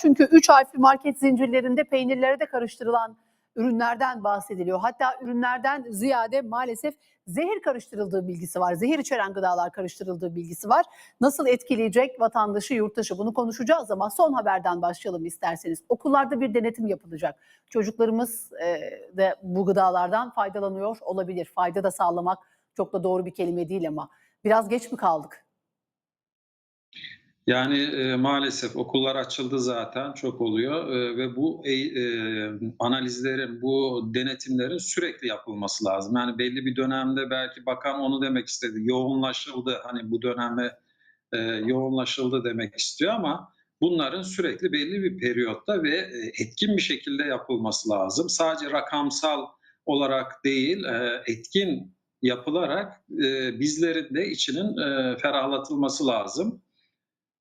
Çünkü 3 harfli market zincirlerinde peynirlere de karıştırılan ürünlerden bahsediliyor. Hatta ürünlerden ziyade maalesef zehir karıştırıldığı bilgisi var. Zehir içeren gıdalar karıştırıldığı bilgisi var. Nasıl etkileyecek vatandaşı, yurttaşı bunu konuşacağız ama son haberden başlayalım isterseniz. Okullarda bir denetim yapılacak. Çocuklarımız e, de bu gıdalardan faydalanıyor olabilir. Fayda da sağlamak çok da doğru bir kelime değil ama biraz geç mi kaldık? Yani e, maalesef okullar açıldı zaten çok oluyor E, ve bu e, e, analizlerin, bu denetimlerin sürekli yapılması lazım. Yani belli bir dönemde belki bakan onu demek istedi, yoğunlaşıldı hani bu döneme e, yoğunlaşıldı demek istiyor ama bunların sürekli belli bir periyotta ve e, etkin bir şekilde yapılması lazım. Sadece rakamsal olarak değil, e, etkin yapılarak e, bizlerin de içinin e, ferahlatılması lazım.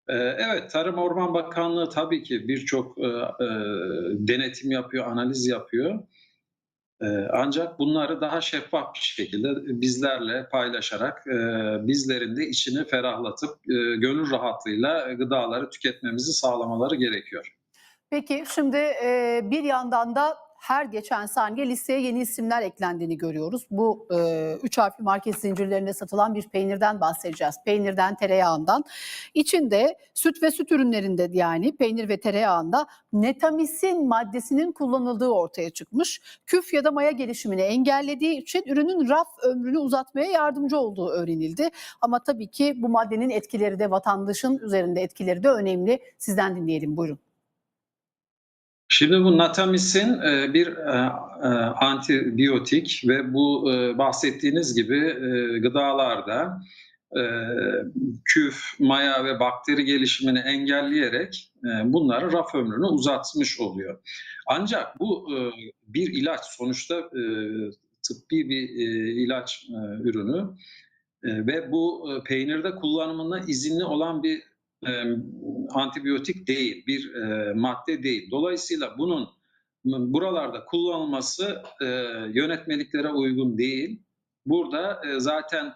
Ee, Evet, Tarım Orman Bakanlığı tabii ki birçok e, e, denetim yapıyor, analiz yapıyor. E, ancak bunları daha şeffaf bir şekilde bizlerle paylaşarak e, bizlerin de içini ferahlatıp e, gönül rahatlığıyla gıdaları tüketmemizi sağlamaları gerekiyor. Peki şimdi bir yandan da her geçen saniye listeye yeni isimler eklendiğini görüyoruz. Bu e, üç harfli market zincirlerinde satılan bir peynirden bahsedeceğiz. Peynirden, tereyağından. İçinde süt ve süt ürünlerinde yani peynir ve tereyağında netamisin maddesinin kullanıldığı ortaya çıkmış. Küf ya da maya gelişimini engellediği için ürünün raf ömrünü uzatmaya yardımcı olduğu öğrenildi. Ama tabii ki bu maddenin etkileri de vatandaşın üzerinde etkileri de önemli. Sizden dinleyelim buyurun. Şimdi bu natamisin e, bir e, e, antibiyotik ve bu bahsettiğiniz gibi gıdalarda küf, maya ve bakteri gelişimini engelleyerek bunların raf ömrünü uzatmış oluyor. Ancak bu bir ilaç sonuçta tıbbi bir ilaç ürünü ve bu peynirde kullanımına izinli olan bir e, antibiyotik değil, bir e, madde değil. Dolayısıyla bunun buralarda kullanılması e, yönetmeliklere uygun değil. Burada e, zaten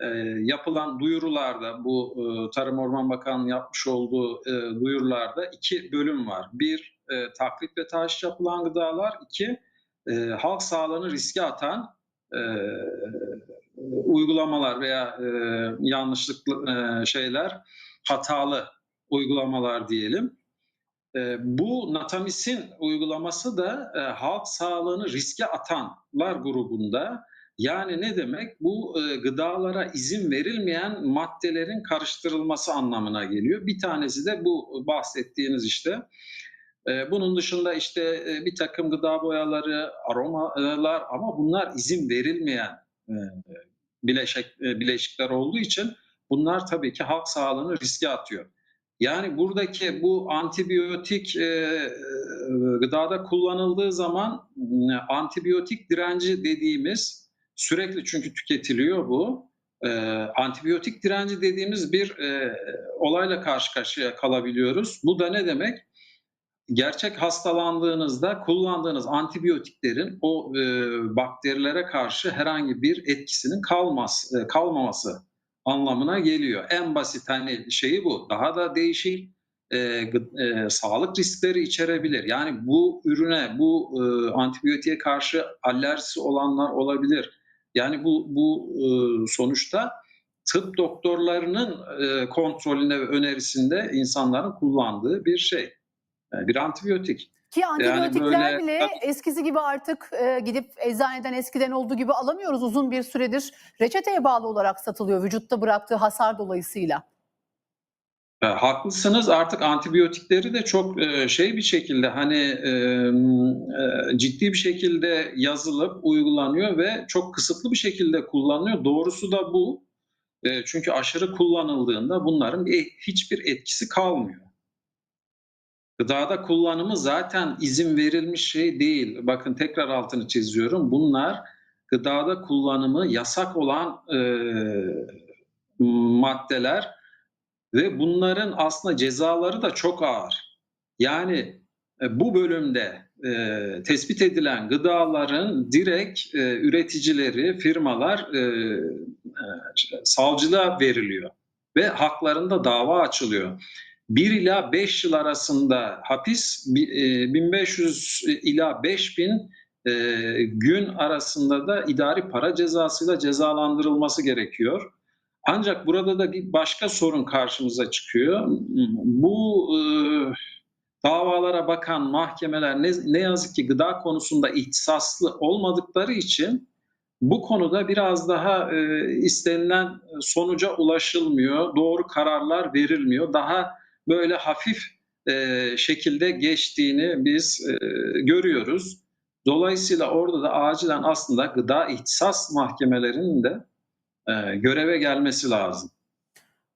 e, yapılan duyurularda, bu e, Tarım Orman Bakanlığı yapmış olduğu e, duyurularda iki bölüm var. Bir, e, taklit ve taşış yapılan gıdalar. iki e, halk sağlığını riske atan e, uygulamalar veya e, yanlışlıklı e, şeyler, hatalı uygulamalar diyelim. E, bu Natamis'in uygulaması da e, halk sağlığını riske atanlar grubunda. Yani ne demek? Bu e, gıdalara izin verilmeyen maddelerin karıştırılması anlamına geliyor. Bir tanesi de bu bahsettiğiniz işte. Bunun dışında işte bir takım gıda boyaları, aromalar ama bunlar izin verilmeyen bileşik, bileşikler olduğu için bunlar tabii ki halk sağlığını riske atıyor. Yani buradaki bu antibiyotik e, gıdada kullanıldığı zaman e, antibiyotik direnci dediğimiz sürekli çünkü tüketiliyor bu. E, antibiyotik direnci dediğimiz bir e, olayla karşı karşıya kalabiliyoruz. Bu da ne demek? Gerçek hastalandığınızda kullandığınız antibiyotiklerin o e, bakterilere karşı herhangi bir etkisinin kalmaz, e, kalmaması anlamına geliyor. En basit hani şeyi bu. Daha da değişik e, e, sağlık riskleri içerebilir. Yani bu ürüne, bu e, antibiyotiğe karşı alerjisi olanlar olabilir. Yani bu bu e, sonuçta tıp doktorlarının e, kontrolünde ve önerisinde insanların kullandığı bir şey. E, bir antibiyotik. Ki antibiyotikler böyle- bile eskisi gibi artık e, gidip eczaneden eskiden olduğu gibi alamıyoruz. Uzun bir süredir reçeteye bağlı olarak satılıyor vücutta bıraktığı hasar dolayısıyla. E, haklısınız artık antibiyotikleri de çok e, şey bir şekilde hani e, e, ciddi bir şekilde yazılıp uygulanıyor ve çok kısıtlı bir şekilde kullanılıyor. Doğrusu da bu. E, çünkü aşırı kullanıldığında bunların bir, hiçbir etkisi kalmıyor. Gıdada kullanımı zaten izin verilmiş şey değil. Bakın tekrar altını çiziyorum. Bunlar gıdada kullanımı yasak olan e, maddeler ve bunların aslında cezaları da çok ağır. Yani e, bu bölümde e, tespit edilen gıdaların direkt e, üreticileri, firmalar e, e, savcılığa veriliyor ve haklarında dava açılıyor. 1 ila 5 yıl arasında hapis, bi- e, 1500 ila 5000 e, gün arasında da idari para cezasıyla cezalandırılması gerekiyor. Ancak burada da bir başka sorun karşımıza çıkıyor. Bu e, davalara bakan mahkemeler ne, yazık ki gıda konusunda ihtisaslı olmadıkları için bu konuda biraz daha istenilen sonuca ulaşılmıyor, doğru kararlar verilmiyor. Daha böyle hafif e, şekilde geçtiğini biz e, görüyoruz. Dolayısıyla orada da acilen aslında gıda ihtisas mahkemelerinin de e, göreve gelmesi lazım.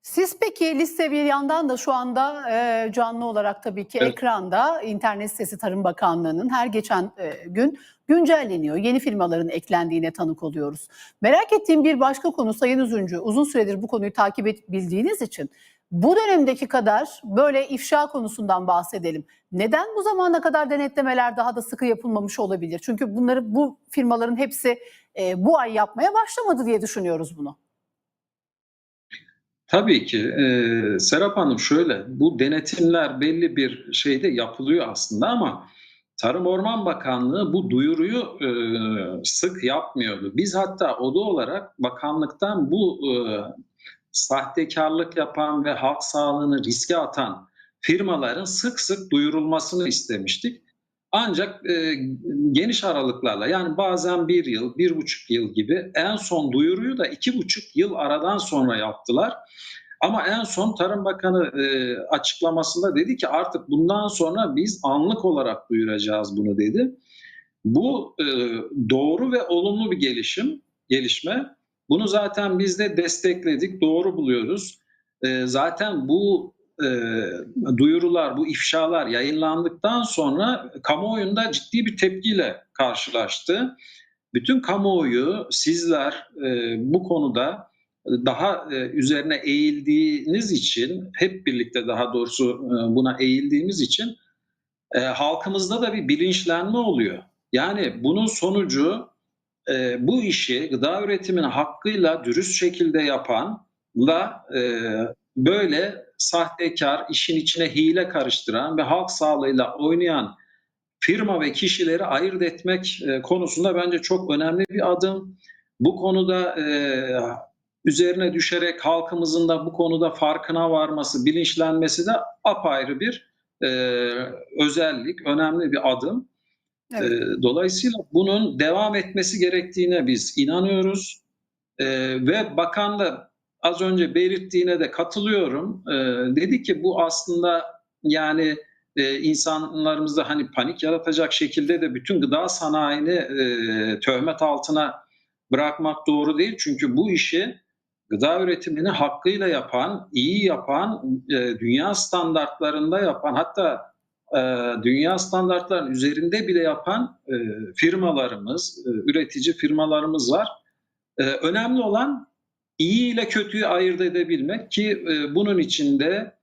Siz peki liste bir yandan da şu anda e, canlı olarak tabii ki Evet. ekranda internet sitesi Tarım Bakanlığı'nın her geçen e, gün güncelleniyor. Yeni firmaların eklendiğine tanık oluyoruz. Merak ettiğim bir başka konu Sayın Üzüncü. Uzun süredir bu konuyu takip et bildiğiniz için bu dönemdeki kadar böyle ifşa konusundan bahsedelim. Neden bu zamana kadar denetlemeler daha da sıkı yapılmamış olabilir? Çünkü bunları bu firmaların hepsi e, bu ay yapmaya başlamadı diye düşünüyoruz bunu. Tabii ki. Ee, Serap Hanım şöyle, bu denetimler belli bir şeyde yapılıyor aslında ama Tarım Orman Bakanlığı bu duyuruyu e, sık yapmıyordu. Biz hatta oda olarak bakanlıktan bu e, sahtekarlık yapan ve halk sağlığını riske atan firmaların sık sık duyurulmasını istemiştik. Ancak e, geniş aralıklarla yani bazen bir yıl, bir buçuk yıl gibi en son duyuruyu da iki buçuk yıl aradan sonra yaptılar. Ama en son Tarım Bakanı e, açıklamasında dedi ki artık bundan sonra biz anlık olarak duyuracağız bunu dedi. Bu e, doğru ve olumlu bir gelişim, gelişme. Bunu zaten biz de destekledik, doğru buluyoruz. E, zaten bu e, duyurular, bu ifşalar yayınlandıktan sonra kamuoyunda ciddi bir tepkiyle karşılaştı. Bütün kamuoyu, sizler e, bu konuda daha e, üzerine eğildiğiniz için, hep birlikte daha doğrusu e, buna eğildiğimiz için e, halkımızda da bir bilinçlenme oluyor. Yani bunun sonucu bu işi gıda üretimini hakkıyla dürüst şekilde yapanla böyle sahtekar, işin içine hile karıştıran ve halk sağlığıyla oynayan firma ve kişileri ayırt etmek konusunda bence çok önemli bir adım. Bu konuda üzerine düşerek halkımızın da bu konuda farkına varması, bilinçlenmesi de apayrı bir e, özellik, önemli bir adım. Evet. E, dolayısıyla bunun devam etmesi gerektiğine biz inanıyoruz. E, ve bakan da az önce belirttiğine de katılıyorum. E, dedi ki bu aslında yani e, insanlarımızda hani panik yaratacak şekilde de bütün gıda sanayini e, töhmet altına bırakmak doğru değil. Çünkü bu işi gıda üretimini hakkıyla yapan, iyi yapan, e, dünya standartlarında yapan hatta e, dünya standartlarının üzerinde bile yapan e, firmalarımız, e, üretici firmalarımız var. E, önemli olan iyi ile kötüyü ayırt edebilmek ki e, bunun içinde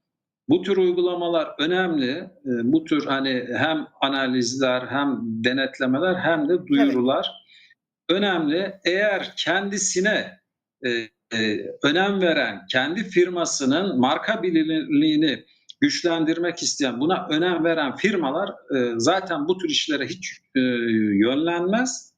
bu tür uygulamalar önemli. E, bu tür hani hem analizler hem denetlemeler hem de duyurular önemli. Eğer kendisine e, e, önem veren, kendi firmasının marka bilinirliğini güçlendirmek isteyen, buna önem veren firmalar e, zaten bu tür işlere hiç e, yönlenmez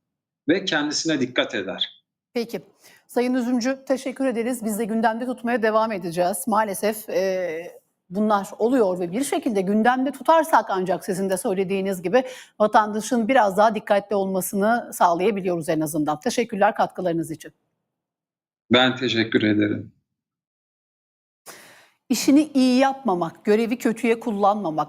ve kendisine dikkat eder. Peki. Sayın Üzümcü teşekkür ederiz. Biz de gündemde tutmaya devam edeceğiz. Maalesef e, bunlar oluyor ve bir şekilde gündemde tutarsak ancak sizin de söylediğiniz gibi vatandaşın biraz daha dikkatli olmasını sağlayabiliyoruz en azından. Teşekkürler katkılarınız için. Ben teşekkür ederim. İşini iyi yapmamak, görevi kötüye kullanmamak,